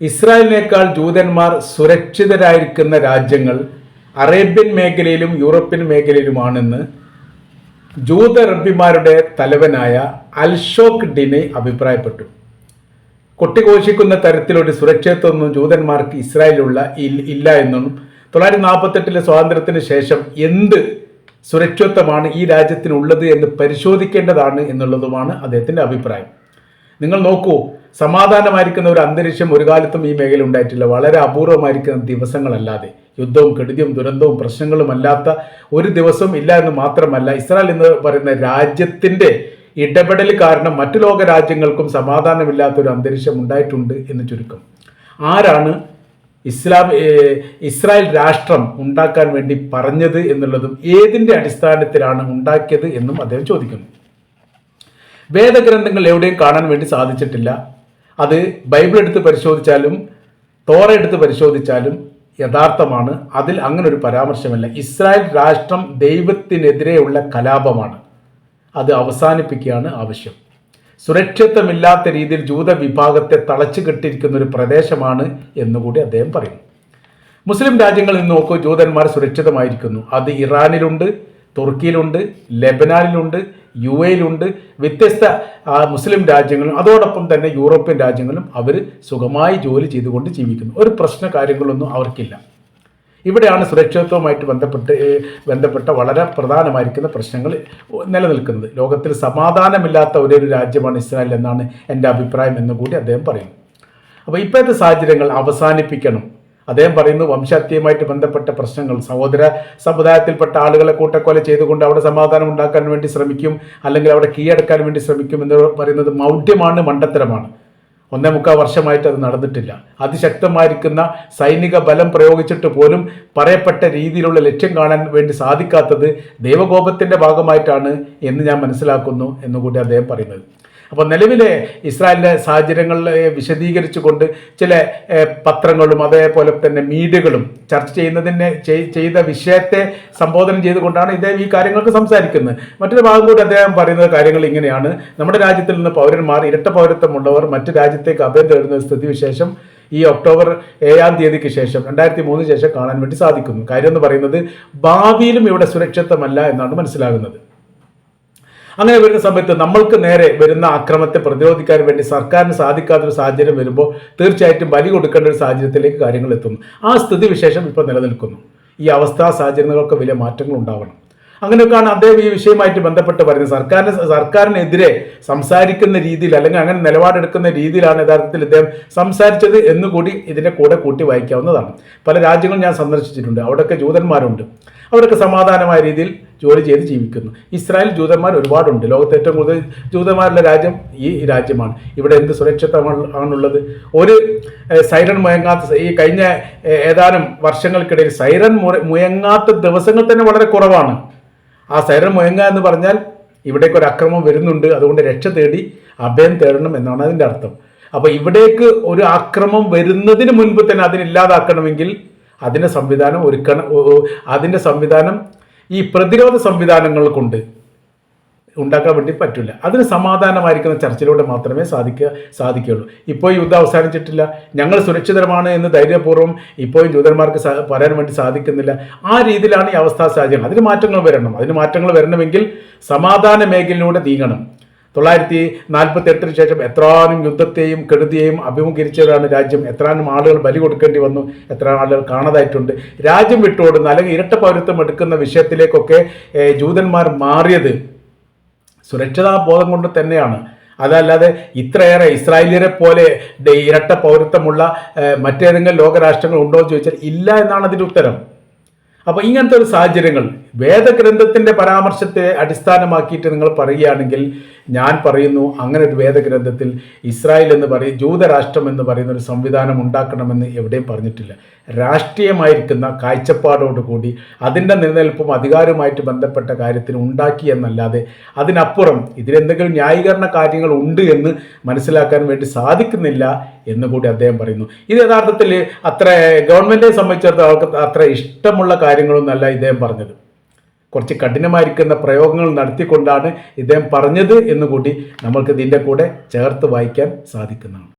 ഇസ്രായേലിനേക്കാൾ ജൂതന്മാർ സുരക്ഷിതരായിരിക്കുന്ന രാജ്യങ്ങൾ അറേബ്യൻ മേഖലയിലും യൂറോപ്യൻ മേഖലയിലുമാണെന്ന് ജൂത റബ്ബിമാരുടെ തലവനായ അൽഷോക് ഡിനെ അഭിപ്രായപ്പെട്ടു. കൊട്ടിഘോഷിക്കുന്ന തരത്തിലൊരു സുരക്ഷിതത്വമൊന്നും ജൂതന്മാർക്ക് ഇസ്രായേലുള്ള ഇല്ല എന്നും തൊള്ളായിരത്തി നാൽപ്പത്തെട്ടിലെ സ്വാതന്ത്ര്യത്തിന് ശേഷം എന്ത് സുരക്ഷിതത്വമാണ് ഈ രാജ്യത്തിനുള്ളത് എന്ന് പരിശോധിക്കേണ്ടതാണ് എന്നുള്ളതുമാണ് അദ്ദേഹത്തിന്റെ അഭിപ്രായം. നിങ്ങൾ നോക്കൂ സമാധാനമായിരിക്കുന്ന ഒരു അന്തരീക്ഷം ഒരു കാലത്തും ഈ മേഖല ഉണ്ടായിട്ടില്ല. വളരെ അപൂർവമായിരിക്കുന്ന ദിവസങ്ങളല്ലാതെ യുദ്ധവും കെടുതിയും ദുരന്തവും പ്രശ്നങ്ങളും അല്ലാത്ത ഒരു ദിവസവും ഇല്ല എന്ന് മാത്രമല്ല ഇസ്രായേൽ എന്ന് പറയുന്ന രാജ്യത്തിന്റെ ഇടപെടൽ കാരണം മറ്റു ലോക രാജ്യങ്ങൾക്കും സമാധാനമില്ലാത്ത ഒരു അന്തരീക്ഷം ഉണ്ടായിട്ടുണ്ട് എന്ന് ചുരുക്കം. ആരാണ് ഇസ്ലാം ഇസ്രായേൽ രാഷ്ട്രം ഉണ്ടാക്കാൻ വേണ്ടി പറഞ്ഞത് എന്നുള്ളതും ഏതിന്റെ അടിസ്ഥാനത്തിലാണ് ഉണ്ടാക്കിയത് എന്നും അദ്ദേഹം ചോദിക്കുന്നു. വേദഗ്രന്ഥങ്ങൾ എവിടെയും കാണാൻ വേണ്ടി സാധിച്ചിട്ടില്ല. അത് ബൈബിൾ എടുത്ത് പരിശോധിച്ചാലും തോറ എടുത്ത് പരിശോധിച്ചാലും യഥാർത്ഥമാണ്. അതിൽ അങ്ങനെ ഒരു പരാമർശമല്ല. ഇസ്രായേൽ രാഷ്ട്രം ദൈവത്തിനെതിരെയുള്ള കലാപമാണ്. അത് അവസാനിപ്പിക്കുകയാണ് ആവശ്യം. സുരക്ഷിതമില്ലാത്ത രീതിയിൽ ജൂത വിഭാഗത്തെ തളച്ചു കെട്ടിയിരിക്കുന്ന ഒരു പ്രദേശമാണ് എന്നുകൂടി അദ്ദേഹം പറയുന്നു മുസ്ലിം രാജ്യങ്ങളിൽ നോക്കൂ ജൂതന്മാർ സുരക്ഷിതമായിരിക്കുന്നു. അത് ഇറാനിലുണ്ട് തുർക്കിയിലുണ്ട് ലെബനാനിലുണ്ട് യു എയിലുണ്ട് വ്യത്യസ്ത മുസ്ലിം രാജ്യങ്ങളും അതോടൊപ്പം തന്നെ യൂറോപ്യൻ രാജ്യങ്ങളും അവർ സുഖമായി ജോലി ചെയ്തുകൊണ്ട് ജീവിക്കുന്നു. ഒരു പ്രശ്ന കാര്യങ്ങളൊന്നും അവർക്കില്ല. ഇവിടെയാണ് സുരക്ഷിതത്വവുമായിട്ട് ബന്ധപ്പെട്ട് ബന്ധപ്പെട്ട വളരെ പ്രധാനമായിരിക്കുന്ന പ്രശ്നങ്ങൾ നിലനിൽക്കുന്നത്. ലോകത്തിൽ സമാധാനമില്ലാത്ത ഒരേ ഒരു രാജ്യമാണ് ഇസ്രായേൽ എന്നാണ് എന്റെ അഭിപ്രായം എന്ന് കൂടി അദ്ദേഹം പറയുന്നു. അപ്പോൾ ഇപ്പോഴത്തെ സാഹചര്യങ്ങൾ അവസാനിപ്പിക്കണം. അദ്ദേഹം പറയുന്നു വംശഹത്യയുമായിട്ട് ബന്ധപ്പെട്ട പ്രശ്നങ്ങൾ സഹോദര സമുദായത്തിൽപ്പെട്ട ആളുകളെ കൂട്ടക്കൊല ചെയ്തുകൊണ്ട് അവിടെ സമാധാനം ഉണ്ടാക്കാൻ വേണ്ടി ശ്രമിക്കും അല്ലെങ്കിൽ അവിടെ കീഴടക്കാൻ വേണ്ടി ശ്രമിക്കും എന്ന് പറയുന്നത് മൗഢ്യമാണ് മണ്ടത്തരമാണ്. ഒന്നേ മുക്കാൽ വർഷമായിട്ട് അത് നടന്നിട്ടില്ല. അതിശക്തമായിരിക്കുന്ന സൈനിക ബലം പ്രയോഗിച്ചിട്ട് പോലും പറയപ്പെട്ട രീതിയിലുള്ള ലക്ഷ്യം കാണാൻ വേണ്ടി സാധിക്കാത്തത് ദൈവകോപത്തിന്റെ ഭാഗമായിട്ടാണ് എന്ന് ഞാൻ മനസ്സിലാക്കുന്നു എന്നുകൂടി അദ്ദേഹം പറയുന്നത്. അപ്പോൾ നിലവിലെ ഇസ്രായേലിന്റെ സാഹചര്യങ്ങളെ വിശദീകരിച്ചുകൊണ്ട് ചില പത്രങ്ങളും അതേപോലെ തന്നെ മീഡിയകളും ചർച്ച ചെയ്യുന്നതിന് ചെയ്ത വിഷയത്തെ സംബോധന ചെയ്തുകൊണ്ടാണ് ഇദ്ദേഹം ഈ കാര്യങ്ങൾക്ക് സംസാരിക്കുന്നത്. മറ്റൊരു ഭാഗം കൂടി അദ്ദേഹം പറയുന്ന കാര്യങ്ങൾ ഇങ്ങനെയാണ്. നമ്മുടെ രാജ്യത്തിൽ നിന്ന് പൗരന്മാർ ഇരട്ട പൗരത്വമുള്ളവർ മറ്റു രാജ്യത്തേക്ക് അഭയം തേടുന്ന സ്ഥിതി സ്ഥിതിവിശേഷം ഈ ഒക്ടോബർ ഏഴാം തീയതിക്ക് ശേഷം രണ്ടായിരത്തി മൂന്നിന് ശേഷം കാണാൻ വേണ്ടി സാധിക്കുന്നു. കാര്യം എന്ന് പറയുന്നത് ഭാവിയിലും ഇവിടെ സുരക്ഷിതമല്ല എന്നാണ് മനസ്സിലാകുന്നത്. അങ്ങനെ വരുന്ന സമയത്ത് നമ്മൾക്ക് നേരെ വരുന്ന അക്രമത്തെ പ്രതിരോധിക്കാൻ വേണ്ടി സർക്കാരിന് സാധിക്കാത്തൊരു സാഹചര്യം വരുമ്പോൾ തീർച്ചയായിട്ടും ബലി കൊടുക്കേണ്ട ഒരു സാഹചര്യത്തിലേക്ക് കാര്യങ്ങൾ എത്തുന്നു. ആ സ്ഥിതി വിശേഷം ഇപ്പോൾ നിലനിൽക്കുന്നു. ഈ അവസ്ഥാ സാഹചര്യങ്ങൾക്ക് വലിയ മാറ്റങ്ങൾ ഉണ്ടാവണം. അങ്ങനെയൊക്കെയാണ് അദ്ദേഹം ഈ വിഷയമായിട്ട് ബന്ധപ്പെട്ട് പറയുന്നത്. സർക്കാരിന് സർക്കാരിനെതിരെ സംസാരിക്കുന്ന രീതിയിൽ അല്ലെങ്കിൽ അങ്ങനെ നിലപാടെടുക്കുന്ന രീതിയിലാണ് യഥാർത്ഥത്തിൽ ഇദ്ദേഹം സംസാരിച്ചത് എന്നുകൂടി ഇതിന്റെ കൂടെ കൂട്ടി വായിക്കാവുന്നതാണ്. പല രാജ്യങ്ങളും ഞാൻ സന്ദർശിച്ചിട്ടുണ്ട്. അവിടെയൊക്കെ ജൂതന്മാരുണ്ട്. അവരൊക്കെ സമാധാനമായ രീതിയിൽ ജോലി ചെയ്ത് ജീവിക്കുന്നു. ഇസ്രായേൽ ജൂതന്മാർ ഒരുപാടുണ്ട്. ലോകത്ത് ഏറ്റവും കൂടുതൽ ജൂതന്മാരുള്ള രാജ്യം ഈ രാജ്യമാണ്. ഇവിടെ എന്ത് സുരക്ഷിതമാണ് ആണുള്ളത്? ഒരു സൈറൺ മുയങ്ങാത്ത ഈ കഴിഞ്ഞ ഏതാനും വർഷങ്ങൾക്കിടയിൽ സൈറൺ മുയങ്ങാത്ത ദിവസങ്ങൾ തന്നെ വളരെ കുറവാണ്. ആ സൈറൺ മുയങ്ങ എന്ന് പറഞ്ഞാൽ ഇവിടേക്ക് ഒരു അക്രമം വരുന്നുണ്ട്. അതുകൊണ്ട് രക്ഷ തേടി അഭയം തേടണം എന്നാണ് അതിന്റെ അർത്ഥം. അപ്പോൾ ഇവിടേക്ക് ഒരു ആക്രമം വരുന്നതിന് മുൻപ് തന്നെ അതിനില്ലാതാക്കണമെങ്കിൽ അതിന്റെ സംവിധാനം ഒരുക്കണം അതിന്റെ സംവിധാനം ഈ പ്രതിരോധ സംവിധാനങ്ങൾ കൊണ്ട് ഉണ്ടാക്കാൻ വേണ്ടി പറ്റില്ല. അതിന് സമാധാനമായിരിക്കുന്ന ചർച്ചയിലൂടെ മാത്രമേ സാധിക്കുക സാധിക്കുകയുള്ളൂ. ഇപ്പോൾ യുദ്ധം അവസാനിച്ചിട്ടില്ല. ഞങ്ങൾ സുരക്ഷിതരമാണ് എന്ന് ധൈര്യപൂർവം ഇപ്പോഴും ജൂതന്മാർക്ക് പറയാൻ വേണ്ടി സാധിക്കുന്നില്ല. ആ രീതിയിലാണ് ഈ അവസ്ഥാ സാഹചര്യം അതിന് മാറ്റങ്ങൾ വരണം. അതിന് മാറ്റങ്ങൾ വരണമെങ്കിൽ സമാധാന മേഖലയിലൂടെ നീങ്ങണം. തൊള്ളായിരത്തി നാൽപ്പത്തി എട്ടിന് ശേഷം എത്രാനും യുദ്ധത്തെയും കെടുതിയെയും അഭിമുഖീകരിച്ചവരാണ് രാജ്യം. എത്രാനും ആളുകൾ ബലി കൊടുക്കേണ്ടി വന്നു. എത്ര ആളുകൾ കാണാതായിട്ടുണ്ട്. രാജ്യം വിട്ടോടുന്ന അല്ലെങ്കിൽ ഇരട്ട പൗരത്വം എടുക്കുന്ന വിഷയത്തിലേക്കൊക്കെ ജൂതന്മാർ മാറിയത് സുരക്ഷിതാ ബോധം കൊണ്ട് തന്നെയാണ്. അതല്ലാതെ ഇത്രയേറെ ഇസ്രായേലിയരെ പോലെ ഇരട്ട പൗരത്വമുള്ള മറ്റേതെങ്കിലും ലോകരാഷ്ട്രങ്ങൾ ഉണ്ടോ എന്ന് ചോദിച്ചാൽ ഇല്ല എന്നാണ് അതിന്റെ ഉത്തരം. അപ്പോൾ ഇങ്ങനത്തെ ഒരു സാഹചര്യങ്ങൾ വേദഗ്രന്ഥത്തിന്റെ പരാമർശത്തെ അടിസ്ഥാനമാക്കിയിട്ട് നിങ്ങൾ പറയുകയാണെങ്കിൽ ഞാൻ പറയുന്നു അങ്ങനെ ഒരു വേദഗ്രന്ഥത്തിൽ ഇസ്രായേൽ എന്ന് പറയും ജൂതരാഷ്ട്രം എന്ന് പറയുന്ന ഒരു സംവിധാനം ഉണ്ടാക്കണമെന്ന് എവിടെയും പറഞ്ഞിട്ടില്ല. രാഷ്ട്രീയമായിരിക്കുന്ന കാഴ്ചപ്പാടോടുകൂടി അതിന്റെ നിലനിൽപ്പും അധികാരവുമായിട്ട് ബന്ധപ്പെട്ട കാര്യത്തിന് ഉണ്ടാക്കി എന്നല്ലാതെ അതിനപ്പുറം ഇതിലെന്തെങ്കിലും ന്യായീകരണ കാര്യങ്ങൾ ഉണ്ട് എന്ന് മനസ്സിലാക്കാൻ വേണ്ടി സാധിക്കുന്നില്ല എന്ന് കൂടി അദ്ദേഹം പറയുന്നു. ഇത് യഥാർത്ഥത്തിൽ അത്ര ഗവൺമെന്റിനെ സംബന്ധിച്ചിടത്തോളം അത്ര ഇഷ്ടമുള്ള കാര്യങ്ങളൊന്നല്ല ഇദ്ദേഹം പറഞ്ഞത്. കുറച്ച് കഠിനമായിരിക്കുന്ന പ്രയോഗങ്ങൾ നടത്തിക്കൊണ്ടാണ് ഇദ്ദേഹം പറഞ്ഞത് എന്നുകൂടി നമ്മൾക്ക് ഇതിന്റെ കൂടെ ചേർത്ത് വായിക്കാൻ സാധിക്കുന്നതാണ്.